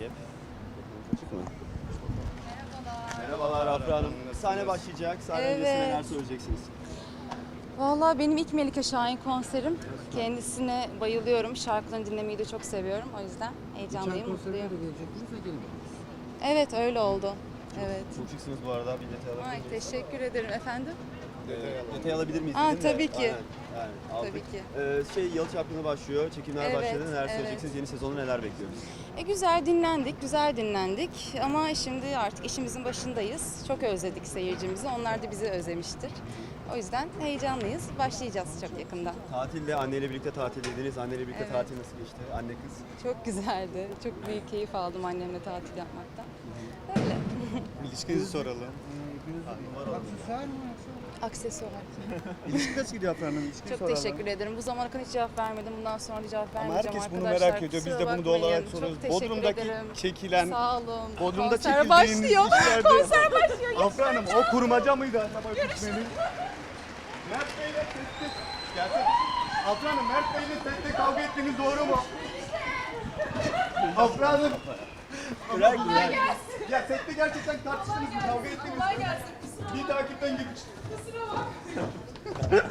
Yep. Açık mı? Merhabalar Afra Hanım. Sahne başlayacak. Sahne Evet. öncesi neler söyleyeceksiniz? Valla benim ilk Melike Şahin konserim. Kendisine bayılıyorum. Şarkılarını dinlemeyi de çok seviyorum. O yüzden heyecanlıyım, Geçen konserine de mutluyum. gelecektiniz ve gelemediniz. Evet öyle oldu. Evet. Çok şıksınız bu arada. Bir detay alabilir Ay miyiz? teşekkür ederim efendim. Ee, detay alabilir miyiz? Aa, dedim de. tabii ki. Aynen, yani aldık. Tabii ki. Ee, şey Yalı Çapkını başlıyor. Çekimler Evet, başladı. Neler evet. söyleyeceksiniz? Yeni sezonu neler bekliyoruz? E, güzel dinlendik, güzel dinlendik. Ama şimdi artık işimizin başındayız. Çok özledik seyircimizi. Onlar da bizi özlemiştir. O yüzden heyecanlıyız. Başlayacağız çok yakında. Tatilde anneyle birlikte tatildeydiniz. Anneyle birlikte Evet. tatil nasıl geçti? Anne kız. Çok güzeldi. Çok büyük keyif aldım annemle tatil yapmaktan. Öyle. İlişkinizi soralım. Aksesuar mı? Aksesuar. İlişki nasıl gidiyor Afra Hanım? İlişkiyi Çok soralım. teşekkür ederim. Bu zamana kadar hiç cevap vermedim. Bundan sonra da cevap Ama vermeyeceğim herkes bunu arkadaşlar. merak ediyor. Biz Kusura de bunu doğal olarak soruyoruz. Teşekkür Bodrum'daki ederim. çekilen, Sağ olun. Bodrum'da Konser çekildiğiniz başlıyor. işlerde... Konser başlıyor. Afra Hanım o kurmaca mıydı acaba gitmenin? Mert Bey'le sette... Gelsene. Afra Hanım Mert Bey'le sette kavga ettiğiniz doğru mu? Afra Hanım. Güzel güzel. Ya sette gerçekten tartıştınız mı? Kavga ettiniz mi? Bir takipten gidip